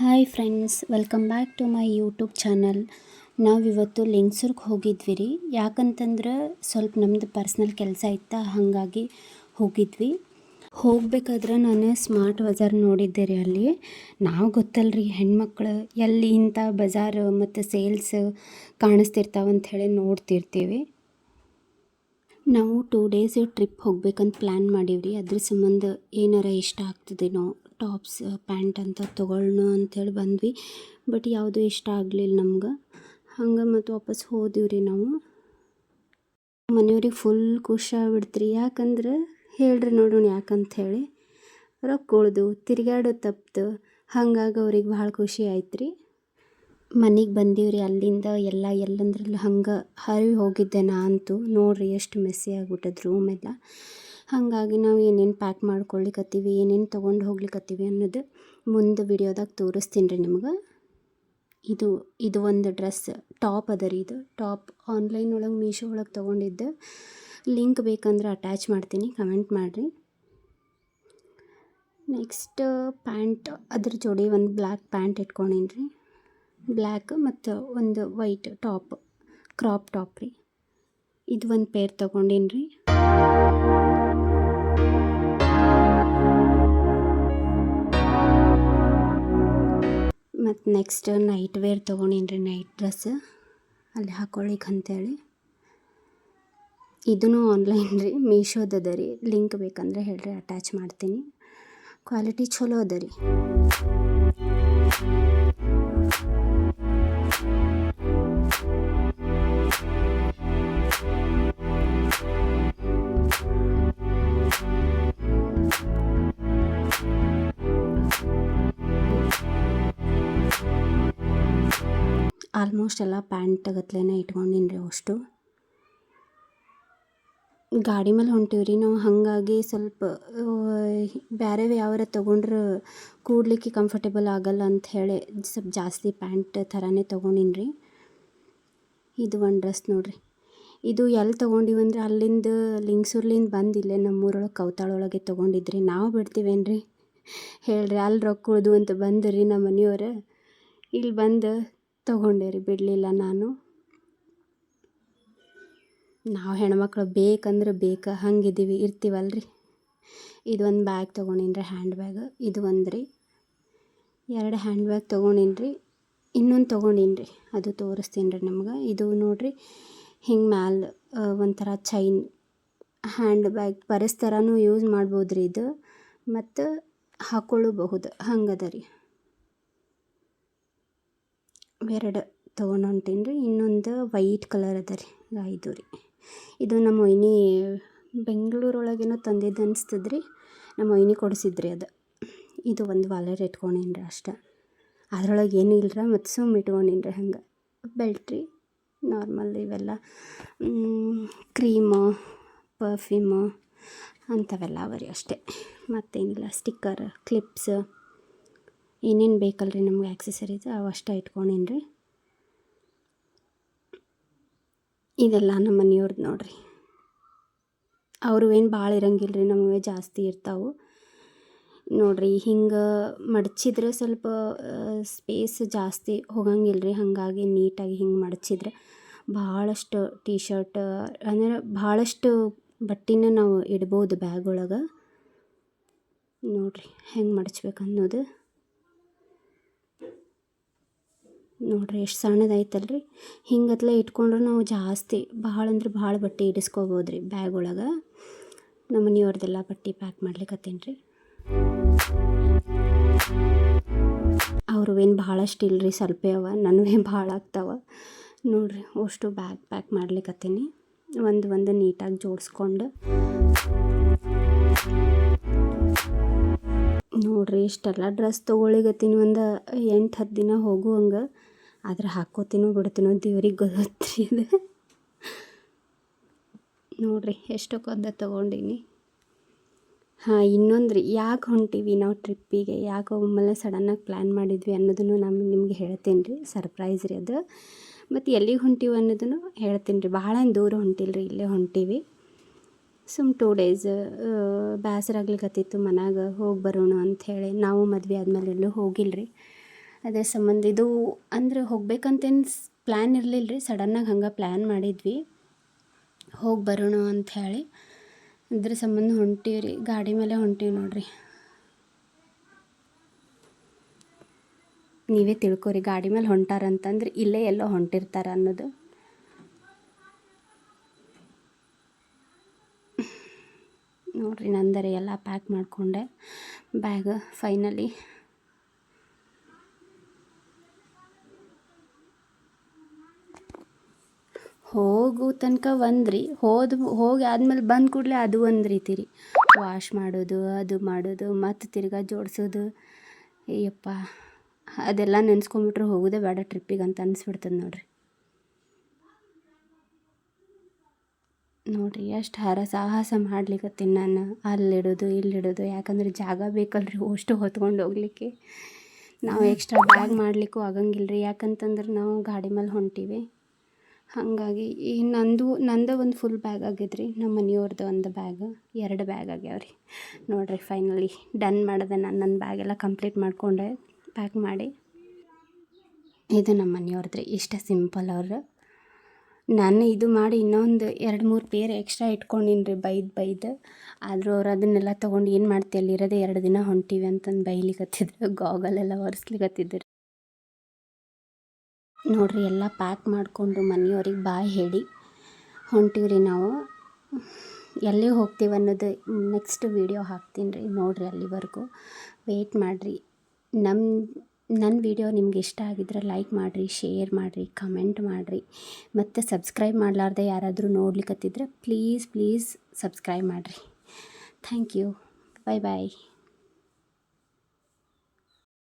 Hi friends, welcome back to my YouTube channel. ನಾವಿವತ್ತು ಲಿಂಗ್ಸೂರ್ಗೆ ಹೋಗಿದ್ವಿ ರೀ ಯಾಕಂತಂದ್ರೆ ಸ್ವಲ್ಪ ನಮ್ಮದು ಪರ್ಸ್ನಲ್ ಕೆಲಸ ಇತ್ತು, ಹಾಗಾಗಿ ಹೋಗಿದ್ವಿ. ಹೋಗ್ಬೇಕಾದ್ರೆ ನಾನು ಸ್ಮಾರ್ಟ್ ಬಜಾರ್ ನೋಡಿದ್ದೆ ರೀ ಅಲ್ಲಿ. ನಾವು ಗೊತ್ತಲ್ಲ ರೀ ಹೆಣ್ಮಕ್ಳು ಎಲ್ಲಿ ಇಂಥ ಬಜಾರ್ ಮತ್ತು ಸೇಲ್ಸ್ ಕಾಣಿಸ್ತಿರ್ತಾವಂತ ಹೇಳಿ ನೋಡ್ತಿರ್ತೀವಿ. ನಾವು ಟೂ ಡೇಸ್ ಟ್ರಿಪ್ ಹೋಗ್ಬೇಕಂತ ಪ್ಲ್ಯಾನ್ ಮಾಡೀವ್ರಿ. ಅದ್ರ ಸಂಬಂಧ ಏನಾರ ಇಷ್ಟ ಆಗ್ತದೇನೋ ಟಾಪ್ಸ್, ಪ್ಯಾಂಟ್ ಅಂತ ತೊಗೊಳ್ಳೋಣ ಅಂಥೇಳಿ ಬಂದ್ವಿ. ಬಟ್ ಯಾವುದೂ ಇಷ್ಟ ಆಗಲಿಲ್ಲ ನಮ್ಗೆ. ಹಂಗೆ ಮತ್ತು ವಾಪಸ್ ಹೋದಿವ್ರಿ ನಾವು. ಮನೆಯವ್ರಿಗೆ ಫುಲ್ ಖುಷಿ ಆಗ್ಬಿಡ್ತ್ರಿ. ಯಾಕಂದ್ರೆ ಹೇಳ್ರಿ ನೋಡೋಣ ಯಾಕಂತ ಹೇಳಿ ರೊಕ್ಕ ಉಳ್ದು ತಿರ್ಗಾಡೋ ತಪ್ತು ಹಂಗಾಗಿ ಅವ್ರಿಗೆ ಭಾಳ ಖುಷಿ ಆಯ್ತು ರೀ ಮನೆಗೆ ಬಂದೀವ್ರಿ, ಅಲ್ಲಿಂದ ಎಲ್ಲ ಎಲ್ಲಂದ್ರಲ್ಲಿ ಹಂಗೆ ಹರಿವಿ ಹೋಗಿದ್ದೆ ನಾ ಅಂತೂ ನೋಡ್ರಿ ಎಷ್ಟು ಮೆಸ್ಸಿ ಆಗ್ಬಿಟ್ಟದ ರೂಮ್ ಎಲ್ಲ. ಹಾಗಾಗಿ ನಾವು ಏನೇನು ಪ್ಯಾಕ್ ಮಾಡ್ಕೊಳ್ಲಿಕತ್ತೀವಿ, ಏನೇನು ತೊಗೊಂಡು ಹೋಗ್ಲಿಕ್ಕತ್ತೀವಿ ಅನ್ನೋದು ಮುಂದೆ ವಿಡಿಯೋದಾಗ ತೋರಿಸ್ತೀನಿ ರೀ ನಿಮ್ಗೆ. ಇದು ಇದು ಒಂದು ಡ್ರೆಸ್ ಟಾಪ್ ಅದ ರೀ ಇದು. ಟಾಪ್ ಆನ್ಲೈನ್ ಒಳಗೆ ಮೀಶೋ ಒಳಗೆ ತೊಗೊಂಡಿದ್ದೆ. ಲಿಂಕ್ ಬೇಕಂದ್ರೆ ಅಟ್ಯಾಚ್ ಮಾಡ್ತೀನಿ ಕಮೆಂಟ್ ಮಾಡಿರಿ. ನೆಕ್ಸ್ಟ್ ಪ್ಯಾಂಟ್ ಅದ್ರ ಜೋಡಿ ಒಂದು ಬ್ಲ್ಯಾಕ್ ಪ್ಯಾಂಟ್ ಇಟ್ಕೊಂಡೀನಿ ರೀ ಬ್ಲ್ಯಾಕ್ ಮತ್ತು ಒಂದು ವೈಟ್ ಟಾಪ್, ಕ್ರಾಪ್ ಟಾಪ್ ರೀ. ಇದು ಒಂದು ಪೇರ್ ತೊಗೊಂಡೀನಿ ರೀ ಮತ್ತು ನೆಕ್ಸ್ಟ್ ನೈಟ್ ವೇರ್ ತೊಗೊಂಡೀನಿ ರೀ ನೈಟ್ ಡ್ರೆಸ್ ಅಲ್ಲಿ ಹಾಕೊಳ್ಳಿಕ್ಕೆ ಅಂತೇಳಿ. ಇದೂ ಆನ್ಲೈನ್ ರೀ ಮೀಶೋದದ ರೀ. ಲಿಂಕ್ ಬೇಕಂದ್ರೆ ಹೇಳ್ರಿ ಅಟ್ಯಾಚ್ ಮಾಡ್ತೀನಿ. ಕ್ವಾಲಿಟಿ ಚಲೋ ಅದ ರೀ. ಆಲ್ಮೋಸ್ಟ್ ಎಲ್ಲ ಪ್ಯಾಂಟ್ ಗತ್ಲೆನೇ ಇಟ್ಕೊಂಡಿನ್ರಿ ರೀ ಅಷ್ಟು. ಗಾಡಿ ಮೇಲೆ ಹೊಂಟೀವಿ ರೀ ನಾವು, ಹಾಗಾಗಿ ಸ್ವಲ್ಪ ಬೇರೆ ಯಾವಾರ ತೊಗೊಂಡ್ರೆ ಕೂಡ್ಲಿಕ್ಕೆ ಕಂಫರ್ಟೇಬಲ್ ಆಗಲ್ಲ ಅಂತ ಹೇಳಿ ಸ್ವಲ್ಪ ಜಾಸ್ತಿ ಪ್ಯಾಂಟ್ ಥರನೇ ತೊಗೊಂಡಿನಿ ಇದು ಒಂದು ಡ್ರೆಸ್ ನೋಡಿರಿ. ಇದು ಎಲ್ಲಿ ತೊಗೊಂಡಿವಿ ಅಂದ್ರೆ ಅಲ್ಲಿಂದ ಲಿಂಗ್ಸೂರ್ಲಿಂದ ಬಂದು ಇಲ್ಲೇ ನಮ್ಮೂರೊಳಗೆ ಕೌತಾಳೊಳಗೆ ತೊಗೊಂಡಿದ್ರಿ. ನಾವು ಬಿಡ್ತೀವೇನು ರೀ ಹೇಳ್ರಿ, ಅಲ್ಲಿ ರೊಕ್ಕ ಉಳ್ದು ಅಂತ ಬಂದ್ರಿ ನಮ್ಮ ಮನೆಯವ್ರು ಇಲ್ಲಿ ಬಂದು ತೊಗೊಂಡೆ ರೀ, ಬಿಡಲಿಲ್ಲ ನಾನು. ನಾವು ಹೆಣ್ಮಕ್ಳು ಬೇಕಂದ್ರೆ ಬೇಕು, ಹಂಗಿದ್ದೀವಿ ಇದು ಒಂದು ಬ್ಯಾಗ್ ತೊಗೊಂಡಿನಿ ರೀ ಹ್ಯಾಂಡ್ ಬ್ಯಾಗ್ ಇದು ಒಂದು ರೀ, ಎರಡು ಹ್ಯಾಂಡ್ ಬ್ಯಾಗ್ ತೊಗೊಂಡಿನಿ ರೀ, ಇನ್ನೊಂದು ತೊಗೊಂಡಿನಿ ರೀ. ಅದು ತೋರಿಸ್ತೀನಿ ರೀ ನಮ್ಗೆ. ಇದು ನೋಡಿರಿ, ಹಿಂಗೆ ಮ್ಯಾಲ ಒಂಥರ ಚೈನ್ ಹ್ಯಾಂಡ್ ಬ್ಯಾಗ್ ಪರ್ಸ್ ಥರನೂ ಯೂಸ್ ಮಾಡ್ಬೋದು ರೀ ಇದು. ಮತ್ತು ಹಾಕ್ಕೊಳ್ಳಬಹುದು ಹಂಗದ ರೀ. ಎರಡು ತೊಗೊಂಡು ಹೊಂಟೀನಿ ರೀ. ಇನ್ನೊಂದು ವೈಟ್ ಕಲರ್ ಅದ ರೀ. ಇದು ರೀ. ಇದು ನಮ್ಮ ಒಯ್ನಿ ಬೆಂಗಳೂರೊಳಗೇನೋ ತಂದಿದ್ದು ಅನಿಸ್ತದೆ ರೀ. ನಮ್ಮ ವೈನಿ ಕೊಡಿಸಿದ್ರಿ ಅದು. ಇದು ಒಂದು ವಾಲೆಟ್ ಇಟ್ಕೊಂಡೀನಿ ರೀ ಅಷ್ಟೇ. ಅದ್ರೊಳಗೆ ಏನೂ ರೀ ಮತ್ತು ಸುಮ್ಮ ಇಟ್ಕೊಂಡೀನಿ ರೀ ಹಂಗೆ. ಬೆಲ್ಟ್ ರೀ. ನಾರ್ಮಲ್ ಇವೆಲ್ಲ. ಕ್ರೀಮು, ಪರ್ಫ್ಯೂಮು ಅಂಥವೆಲ್ಲ ಅವ ರೀ ಅಷ್ಟೇ. ಮತ್ತೇನಿಲ್ಲ, ಸ್ಟಿಕ್ಕರ್, ಕ್ಲಿಪ್ಸ್. ಏನೇನು ಬೇಕಲ್ಲ ರೀ ನಮ್ಗೆ ಆ್ಯಕ್ಸಸರೀಸ್ ಅವಷ್ಟೇ ಇಟ್ಕೊಂಡೇನಿ ರೀ ಇದೆಲ್ಲ ನಮ್ಮ ಮನೆಯವ್ರದ್ದು ನೋಡ್ರಿ. ಅವರು ಏನು ಭಾಳ ಇರಂಗಿಲ್ಲ ರೀ ನಮಗೆ ಜಾಸ್ತಿ ಇರ್ತಾವೆ. ನೋಡ್ರಿ, ಹಿಂಗೆ ಮಡಚಿದ್ರೆ ಸ್ವಲ್ಪ ಸ್ಪೇಸ್ ಜಾಸ್ತಿ ಹೋಗಂಗಿಲ್ಲ ರೀ ಹಾಗಾಗಿ ನೀಟಾಗಿ ಹಿಂಗೆ ಮಡಚಿದ್ರೆ ಭಾಳಷ್ಟು ಟೀ ಶರ್ಟ್ ಅಂದರೆ ಭಾಳಷ್ಟು ಬಟ್ಟೆನ ನಾವು ಇಡ್ಬೋದು ಬ್ಯಾಗ್ ಒಳಗೆ. ನೋಡ್ರಿ, ಹೆಂಗೆ ಮಡಚ್ಬೇಕು ಅನ್ನೋದು ನೋಡಿರಿ ಎಷ್ಟು ಸಣ್ಣದಾಯ್ತಲ್ರಿ. ಹಿಂಗತ್ಲೆ ಇಟ್ಕೊಂಡ್ರೆ ನಾವು ಜಾಸ್ತಿ ಭಾಳ ಅಂದ್ರೆ ಭಾಳ ಬಟ್ಟೆ ಇಡಿಸ್ಕೋಬೋದು ರೀ ಬ್ಯಾಗ್ ಒಳಗೆ ನಮ್ಮ ಮನೆಯವ್ರದ್ದೆಲ್ಲ ಬಟ್ಟೆ ಪ್ಯಾಕ್ ಮಾಡ್ಲಿಕ್ಕತ್ತೀನಿ ರೀ ಅವ್ರವೇನು ಭಾಳಷ್ಟು ಇಲ್ರಿ ಸ್ವಲ್ಪ ಅವ, ನನವೇ ಭಾಳ ಆಗ್ತಾವ. ನೋಡ್ರಿ ಅಷ್ಟು ಬ್ಯಾಗ್ ಪ್ಯಾಕ್ ಮಾಡ್ಲಿಕ್ಕತ್ತೀನಿ ಒಂದು ಒಂದು ನೀಟಾಗಿ ಜೋಡಿಸ್ಕೊಂಡು. ನೋಡ್ರಿ ಇಷ್ಟೆಲ್ಲ ಡ್ರೆಸ್ ತೊಗೊಳಿಗತ್ತೀನಿ ಒಂದು ಎಂಟು ಹತ್ತು ದಿನ ಹೋಗುವಂಗೆ. ಆದ್ರೆ ಹಾಕ್ಕೋತೀನೋ ಬಿಡ್ತೀನೋ ದೇವ್ರಿಗೆ ಗೊತ್ತ್ರಿ ಅದು. ನೋಡಿರಿ ಕದ್ದ ತೊಗೊಂಡೀನಿ. ಹಾಂ, ಇನ್ನೊಂದು ರೀ, ಯಾಕೆ ಹೊಂಟೀವಿ ನಾವು ಟ್ರಿಪ್ಪಿಗೆ ಯಾಕೆ ಒಮ್ಮೆಲೆ ಸಡನ್ನಾಗಿ ಪ್ಲ್ಯಾನ್ ಮಾಡಿದ್ವಿ ಅನ್ನೋದನ್ನು ನಾನು ನಿಮಗೆ ಹೇಳ್ತೀನಿ ರೀ ಸರ್ಪ್ರೈಸ್ ರೀ ಅದು. ಮತ್ತು ಎಲ್ಲಿಗೆ ಹೊಂಟೀವಿ ಅನ್ನೋದನ್ನು ಹೇಳ್ತೀನಿ ರೀ, ಭಾಳ ದೂರ ಹೊಂಟಿಲ್ಲ ರೀ, ಇಲ್ಲೇ ಹೊಂಟೀವಿ. ಸುಮ್ ಟೂ ಡೇಸ್ ಬೇಸರ ಹತ್ತಿತ್ತು ಮನ್ಯಾಗ, ಹೋಗಿ ಬರೋಣ ಅಂಥೇಳಿ ನಾವು ಮದುವೆ ಆದಮೇಲೆ ಎಲ್ಲೂ ಹೋಗಿಲ್ಲ ರೀ ಅದೇ ಸಂಬಂಧ ಇದು ಅಂದ್ರೆ ಹೋಗ್ಬೇಕಂತೇನು ಪ್ಲ್ಯಾನ್ ಇರಲಿಲ್ಲ ರೀ ಸಡನ್ನಾಗಿ ಹಂಗೆ ಪ್ಲ್ಯಾನ್ ಮಾಡಿದ್ವಿ. ಹೋಗಿ ಬರೋಣ ಅಂತ ಹೇಳಿ. ಅದ್ರ ಸಂಬಂಧ ಹೊಂಟೀವಿ ರೀ. ಗಾಡಿ ಮೇಲೆ ಹೊಂಟೀವಿ ನೋಡ್ರಿ. ನೀವೇ ತಿಳ್ಕೊರಿ. ಗಾಡಿ ಮೇಲೆ ಹೊಂಟಾರಂತಂದ್ರೆ ಇಲ್ಲೇ ಎಲ್ಲೋ ಹೊಂಟಿರ್ತಾರ ಅನ್ನೋದು. ನೋಡ್ರಿ, ನಂದರೆ ಎಲ್ಲ ಪ್ಯಾಕ್ ಮಾಡಿಕೊಂಡೆ. ಬ್ಯಾಗ್ ಫೈನಲಿ ಹೋಗು ತನಕ ಒಂದು ರೀ ಹೋದ, ಹೋಗಿ ಆದ್ಮೇಲೆ ಬಂದ ಕೂಡಲೇ ಅದು ಒಂದು ರೀತಿ ರೀ. ವಾಶ್ ಮಾಡೋದು, ಅದು ಮಾಡೋದು, ಮತ್ತು ತಿರ್ಗಾ ಜೋಡಿಸೋದು. ಅಯ್ಯಪ್ಪ ಅದೆಲ್ಲ ನೆನೆಸ್ಕೊಂಬಿಟ್ರೆ ಹೋಗೋದೇ ಬೇಡ ಟ್ರಿಪ್ಪಿಗೆ ಅಂತ ಅನಿಸ್ಬಿಡ್ತದೆ ನೋಡ್ರಿ. ನೋಡಿರಿ ಎಷ್ಟು ಹರ ಸಾಹಸ ಮಾಡ್ಲಿಕತ್ತೀನಿ ನಾನು. ಅಲ್ಲಿಡೋದು, ಇಲ್ಲಿಡೋದು. ಯಾಕಂದ್ರೆ ಜಾಗ ಬೇಕಲ್ರಿ ಅಷ್ಟು ಹೊತ್ಕೊಂಡು ಹೋಗ್ಲಿಕ್ಕೆ. ನಾವು ಎಕ್ಸ್ಟ್ರಾ ಬ್ಯಾಗ್ ಮಾಡಲಿಕ್ಕೂ ಆಗಂಗಿಲ್ಲ ರೀ ಯಾಕಂತಂದ್ರೆ ನಾವು ಗಾಡಿ ಮೇಲೆ ಹೊಂಟೀವಿ. ಹಾಗಾಗಿ ಈ ನಂದು ನಂದು ಒಂದು ಫುಲ್ ಬ್ಯಾಗ್ ಆಗಿದ್ರಿ, ನಮ್ಮ ಮನೆಯವ್ರದ್ದು ಒಂದು ಬ್ಯಾಗ್ ಎರಡು ಬ್ಯಾಗ್ ಆಗ್ಯಾವ ರೀ ನೋಡಿರಿ ಫೈನಲಿ ಡನ್ ಮಾಡಿದೆ ನಾನು ನನ್ನ ಬ್ಯಾಗೆಲ್ಲ ಕಂಪ್ಲೀಟ್ ಮಾಡಿಕೊಂಡೆ ಪ್ಯಾಕ್ ಮಾಡಿ. ಇದು ನಮ್ಮ ಮನೆಯವ್ರದ್ದು ಇಷ್ಟ ಸಿಂಪಲ್ ಅವ್ರು. ನಾನು ಇದು ಮಾಡಿ ಇನ್ನೊಂದು ಎರಡು ಮೂರು ಪೇರ್ ಎಕ್ಸ್ಟ್ರಾ ಇಟ್ಕೊಂಡಿನಿ ರೀ ಬೈದು ಬೈದು. ಆದರೂ ಅವ್ರು ಅದನ್ನೆಲ್ಲ ತೊಗೊಂಡು ಏನು ಮಾಡ್ತೀವಿ ಅಲ್ಲಿರೋದೇ ಎರಡು ದಿನ ಹೊಂಟೀವಿ ಅಂತಂದು ಬೈಲಿಕತ್ತಿದ್ರು ಗಾಗಲೆಲ್ಲ ಒರೆಸ್ಲಿಕತ್ತಿದ್ರು. ನೋಡ್ರಿ ಎಲ್ಲ ಪ್ಯಾಕ್ ಮಾಡಿಕೊಂಡು ಮನೆಯವ್ರಿಗೆ ಬಾಯ್ ಹೇಳಿ ಹೊಂಟೀವ್ರಿ ನಾವು. ಎಲ್ಲಿಗೆ ಹೋಗ್ತೀವಿ ಅನ್ನೋದು ನೆಕ್ಸ್ಟ್ ವೀಡಿಯೋ ಹಾಕ್ತೀನಿ ರೀ ನೋಡಿರಿ ಅಲ್ಲಿವರೆಗೂ. ವೆಯ್ಟ್ ಮಾಡಿರಿ. ನಮ್ಮ ನನ್ನ ವಿಡಿಯೋ ನಿಮ್ಗೆ ಇಷ್ಟ ಆಗಿದ್ರೆ ಲೈಕ್ ಮಾಡಿರಿ ಶೇರ್ ಮಾಡಿರಿ ಕಮೆಂಟ್ ಮಾಡಿರಿ. ಮತ್ತು ಸಬ್ಸ್ಕ್ರೈಬ್ ಮಾಡಲಾರ್ದೆ ಯಾರಾದರೂ ನೋಡ್ಲಿಕ್ಕತ್ತಿದ್ರೆ ಪ್ಲೀಸ್ ಪ್ಲೀಸ್ ಸಬ್ಸ್ಕ್ರೈಬ್ ಮಾಡಿರಿ. Thank you bye bye